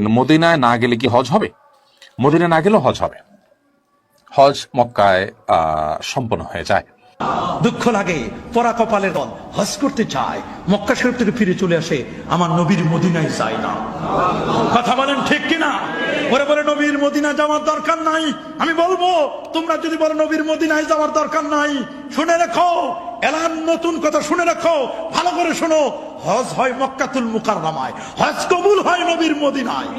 মদিনায় না গেলে কি হজ হবে? মদিনায় না গেলেও হজ হবে। হজ মক্কায় সম্পন্ন হয়ে যায়। দুঃখ লাগে, পরা কপালের দল হজ করতে চায়, মক্কা শরীফ থেকে ফিরে চলে আসে আমার নবীর মদিনায় যায় না। কথা বলেন ঠিক কিনা? ওরে বলে, নবীর মদিনা যাওয়ার দরকার নাই। আমি বলব, তোমরা যদি বলো নবীর মদিনায় যাওয়ার দরকার নাই, শুনে রাখো। এলান নতুন কথা শুনে রাখো। ভালো করে শোনো। হজ হয় মক্কাতুল মুকাররমায়। হজ কবুল হয় নবীর মদিনায়।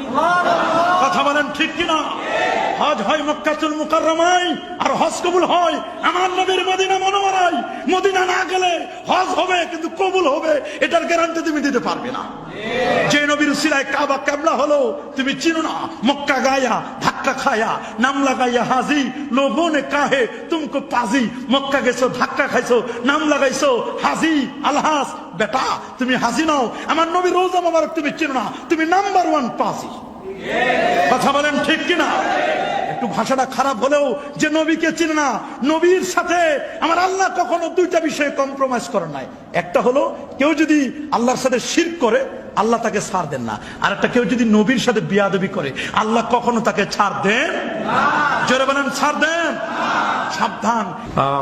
কথা বলেন ঠিক কিনা? হজ হয় মক্কাতুল মুকাররমায় আর হজ কবুল হয় আমার নবীর মদিনা মনোমরাই মদিনা না গেলে হজ হবে, কিন্তু কবুল হবে, এটার গ্যারান্টি তুমি দিতে পারবে না। যে নবীর সিরায় কাবা কাবলা হলো, তুমি চিনো না, মক্কা গায়া ধাক্কা খায়া নাম লাগাইয়া হাজি লোভনে নে কাহে তুমি পাজি মক্কা গেছো ধাক্কা খাইছো নাম লাগাইছো হাজি আলহাস বেটা তুমি হাজি নাও আমার নবী রোজা মোবারক তুমি চিনো না তুমি নাম্বার ওয়ান পাজি কথা বলেন ঠিক কিনা একটু ভাষাটা খারাপ হলেও যে নবীকে চিনে না, নবীর সাথে আমার আল্লাহ কখনো দুইটা বিষয়ে কম্প্রোমাইজ করে নাই। একটা হলো, কেউ যদি আল্লাহর সাথে শির করে, আল্লাহ তাকে ছাড় দেন না। আর একটা কেউ যদি নবীর সাথে বিয়াদবি করে, আল্লাহ কখনো তাকে ছাড় দেন? জোরে বলেন, ছাড় দেন? সাবধান।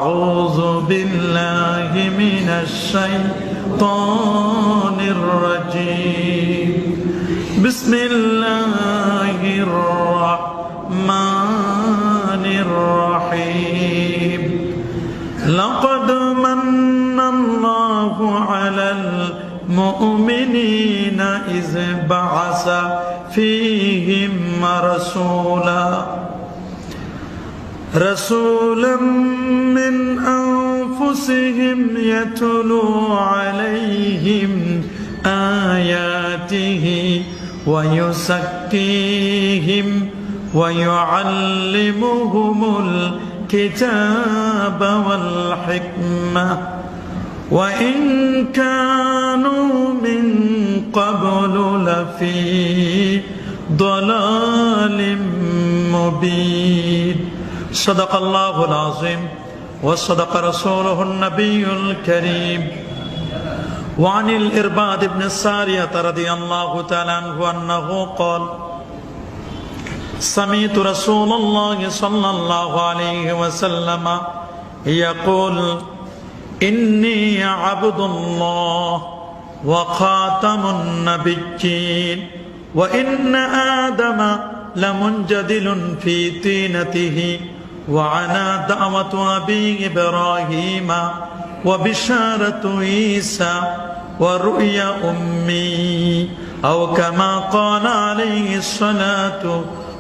আউযু বিল্লাহি মিনাশ শাইতানির রাজীম। বিসমিল্লাহির রাহমানির الرحيم. لقد من الله على المؤمنين إذ بعث فيهم رسولا. رسولا من أنفسهم يتلو عليهم آياته ويزكيهم ويعلمهم الكتاب والحكمة. وإن كانوا من قبل لفي ضلال مبين. صدق الله العظيم. وصدق رسوله النبي الكريم. وعن الإرباد بن السارية رضي الله تعالى عنه أنه قال سمعت رسول الله صلى الله عليه وسلم يقول إني عبد الله وخاتم النبيين وإن آدم لمنجدل في طينته وعنا دعوة أبي إبراهيم وبشارة عيسى ورؤيا أمي أو كما قال عليه الصلاة والسلام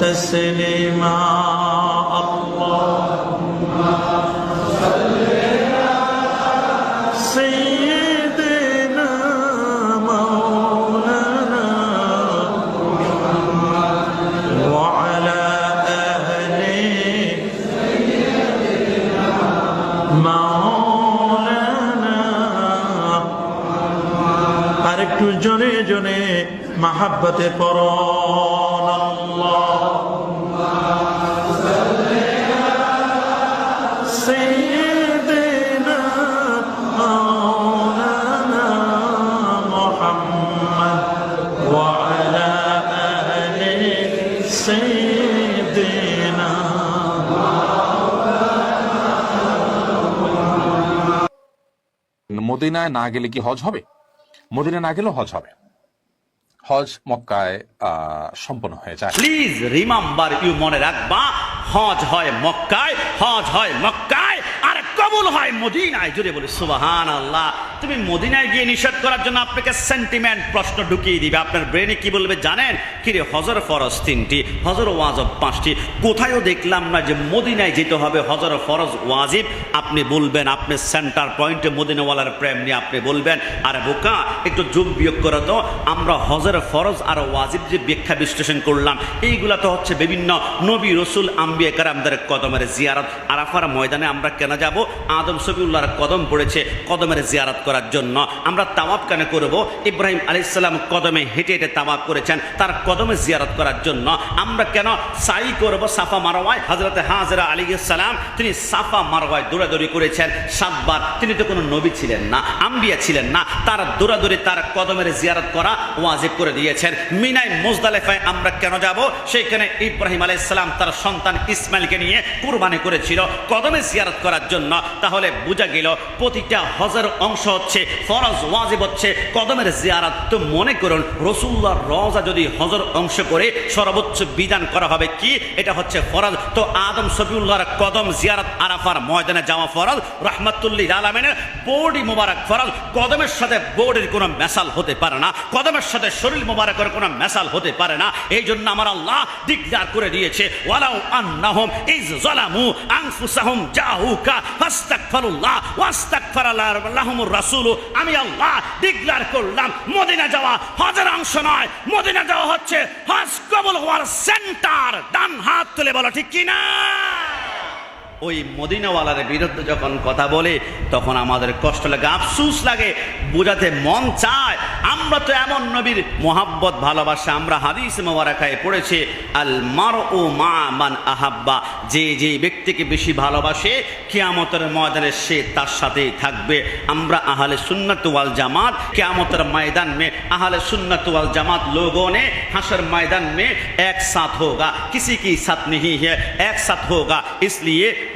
تسليما الله سيدنا مولانا وعلى آله মাওলানা আরেকটু জনে জনে মাহাব্বতে পরন মদিনায় না গেলে কি হজ হবে? মদিনায় না গেলেও হজ হবে। হজ মক্কায় সম্পন্ন হয়ে যায়। প্লিজ রিমাম্বার ইউ মনে রাখবা হজ হয় মক্কায় হজ হয় মক্কায় আর কবুল হয় মদিনায়। জুড়ে বলে সুবাহান আল্লাহ তুমি মদিনায় গিয়ে নিষেধ করার জন্য আপনাকে সেন্টিমেন্ট প্রশ্ন ঢুকিয়ে দিবে। আপনার ব্রেনে কি বলবে জানেন? কিরে, হজর ফরজ তিনটি, হজর ওয়াজব পাঁচটি। কোথায়ও দেখলাম না যে মদিনায় যেতে হবে, হজর ফরজ ওয়াজিব। আপনি বলবেন, আপনি সেন্টার পয়েন্টে মদিনাওয়ালার প্রেম নিয়ে আপনি বলবেন, আর বোকা, একটু যোগ বিয়োগ করে তো। আমরা হজর ফরজ আর ওয়াজিব যে ব্যাখ্যা বিশ্লেষণ করলাম, এইগুলা তো হচ্ছে বিভিন্ন নবী রসুল আম্বিয়া কারামদের কদমের জিয়ারত। আরাফার ময়দানে আমরা কেন যাব? আদম সবিউল্লাহর কদম পড়েছে, কদমের জিয়ারত করার জন্য আমরা তাওয়াব কেন করব? ইব্রাহিম আলাইসাল্লাম কদমে হেঁটে হেঁটে তাওয়াব করেছেন। তার কদমে জিয়ারত করার জন্য আমরা কেন সাই করব সাফা মারওয়ায়? হজরতে হাজরা আলী সালাম তিনি সাফা মারওয়ায় দৌড়াদৌড়ি করেছেন। সাতবার তিনি তো কোনো নবী ছিলেন না, আম্বিয়া ছিলেন না। তার দৌড়াদৌড়ি, তার কদমের জিয়ারত করা ওয়াজিব করে দিয়েছেন। মিনাই মোজদালেফায় আমরা কেন যাব? সেইখানে ইব্রাহিম আলাইসালাম তার সন্তান ইসমাইলকে নিয়ে কুরবানি করেছিল। কদমে জিয়ারত করার জন্য তাহলে বোঝা গেল প্রতিটা হজের অংশ হচ্ছে, ফরজ, ওয়াজিব হচ্ছে, কদমের জিয়ারত। তো মনে করুন রসুল্লাহ রজা যদি হজর অংশ করে সর্বোচ্চ বিধান করা হবে কি? এটা হচ্ছে ফরজ। তো আদম সফিউল্লাহর কদম জিয়ারত আরাফার ময়দানে যাওয়া ফরজ। রহমাতুল্লিহ আলমিনের বোর্ডই মোবারক ফরজ। কদমের সাথে বোর্ডের কোনো মেসাল হতে পারে না। কদমের সাথে শরীর মোবারকের কোনো মেসাল হতে পারে না। এই জন্য আমার আল্লাহ ডিক্লার করে দিয়েছে, ওয়ালাউ আন্নাহুম ইজ জালামু আনফুসাহুম জাহুকা ফাস্তাগফিরুল্লাহ ওয়াস্তাগফারালাহুমুর রাসূল। আমি আল্লাহ ডিক্লার করলাম, মদিনা যাওয়া হজের অংশ নয়। মদিনা যাওয়া হচ্ছে হজ কবুল হওয়ার সেন্টার, ডান হাত তুলে বলো, ঠিক কি না ওই মদিনাওয়ালার বিরুদ্ধে যখন কথা বলে, তখন আমাদের কষ্ট লাগে, আফসুস লাগে, বোঝাতে মন চায়। আমরা তো এমন নবীর মোহাব্বত, ভালোবাসা আমরা হাদিস মোবারাকায় পড়েছে, আল মার ও মা মান আহাব্বা। যে যে ব্যক্তিকে বেশি ভালোবাসে, কেয়ামতের ময়দানে সে তার সাথেই থাকবে। আমরা আহলে সুন্নত ওয়াল জামাত, কেয়ামতের ময়দান মে আহলে সুন্নত ওয়াল জামাত লোগো ने ময়দান मैदान में एक হোগা, কিসি কি সাথ साथ नहीं है एक साथ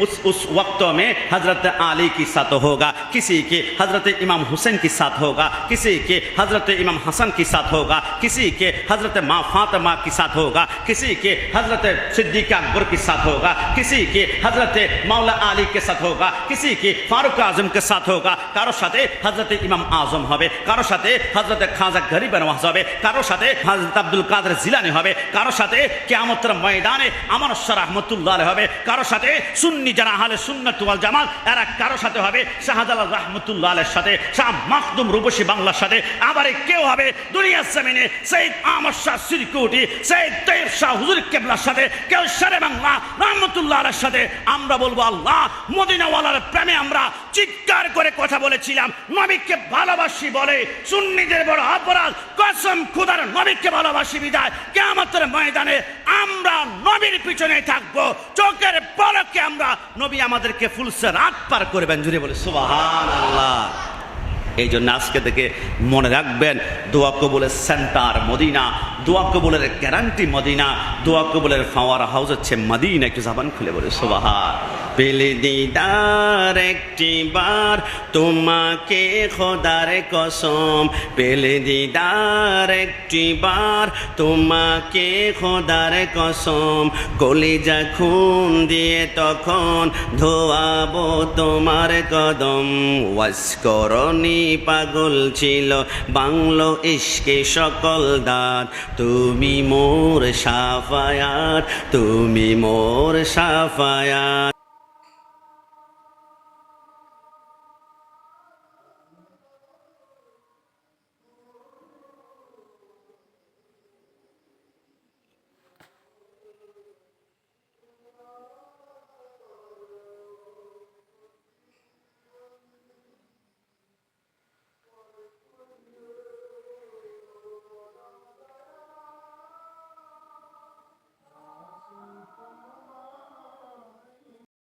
उस उस वक्तों में हजरत आली की साथ होगा किसी के हजरत इमाम हुसैन की साथ होगा किसी के हजरत इमाम हसन की साथ होगा किसी के हजरत माँ फातिमा की साथ होगा किसी के हजरत सिद्दीक अकबर के साथ होगा किसी के हजरत मौला आली के साथ होगा किसी के फारूक आजम के साथ होगा কারোর সাথে হজরত ইমাম আজম হবে কারোর সাথে হজরত খাজা গরিব নওয়াজ হবে কারোর সাথে হজরত আব্দুল কাদের জিলানি হবে কারোর সাথে কেয়ামতের ময়দানে আমার রহমতুল্লাহ আলাইহি হবে কারোর সাথে সুন্নি যারা আহলে সুন্নাত ওয়াল জামাত, এরা কারও সাথে হবে? শাহজালাল রহমতুল্লাহ আলের সাথে, শাহ মাখদুম রূপসী বাংলার সাথে। আবার কেউ হবে দুনিয়ার জমিনে সৈয়দ আহমদ শাহ সিরকুটি, সৈয়দ তৈব শাহ হুজুর কেবলার সাথে, কেউ সারে বাংলা রহমতুল্লাহ আলের সাথে। আমরা বলব, আল্লাহ, মদিনাওয়ালার প্রেমে আমরা চিৎকার করে কথা বলেছিলাম। নবীকে ভালোবাসি বলে, সুন্নিদের বড় অপরাধ। কসম খুদার নবীকে ভালোবাসি বিদায়। কেমতের ময়দানে আমরা নবীর পিছনে থাকব। চোখের পলকে আমরা নবী আমাদেরকে ফুলসে রাত পার করবেন। জুড়ে বলে সুবাহান আল্লাহ এই জন্য আজকে থেকে মনে রাখবেন, দোয়া কবুলের সেন্টার মদিনা, দোয়া কবুলের গ্যারান্টি মদিনা, দোয়া কবুলের ফাওয়ার হাউস হচ্ছে মদিনা। একটু জাবান খুলে বলে সুবাহার পেলে দিদার একটি বার, তোমাকে খোদার কসম। পেলে দিদার একটি বার, তোমাকে খোদার কসম। কলিজা খুন দিয়ে তখন ধোয়াবো তোমার কদম। ওয়াস করনি পাগল ছিল, বাংলো ইস্কে সকল দাঁত। তুমি মোর সাফায়াত, তুমি মোর সাফায়াত।